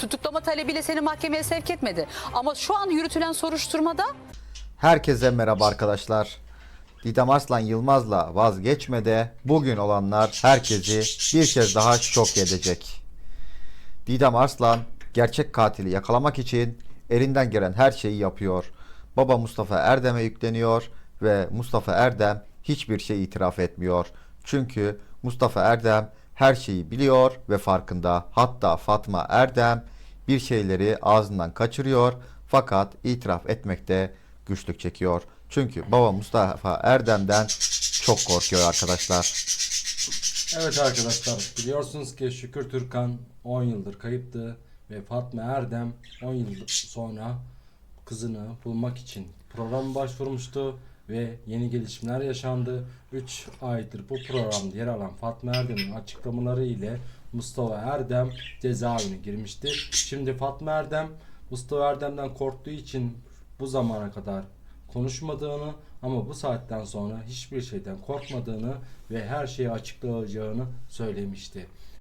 tutuklama talebiyle seni mahkemeye sevk etmedi. Ama şu an yürütülen soruşturmada Herkese merhaba arkadaşlar. Didem Arslan Yılmaz'la vazgeçmede bugün olanlar herkesi bir kez daha şok edecek. Didem Arslan gerçek katili yakalamak için elinden gelen her şeyi yapıyor. Baba Mustafa Erdem'e yükleniyor ve Mustafa Erdem hiçbir şey itiraf etmiyor. Çünkü Mustafa Erdem her şeyi biliyor ve farkında. Hatta Fatma Erdem bir şeyleri ağzından kaçırıyor fakat itiraf etmekte güçlük çekiyor. Çünkü baba Mustafa Erdem'den çok korkuyor arkadaşlar. Evet arkadaşlar biliyorsunuz ki Şükür Türkan 10 yıldır kayıptı ve Fatma Erdem 10 yıl sonra kızını bulmak için program başvurmuştu ve yeni gelişmeler yaşandı. 3 aydır bu programda yer alan Fatma Erdem'in açıklamaları ile Mustafa Erdem cezaevine girmişti. Şimdi Fatma Erdem Mustafa Erdem'den korktuğu için bu zamana kadar konuşmadığını ama bu saatten sonra hiçbir şeyden korkmadığını ve her şeyi açıklayacağını söylemişti.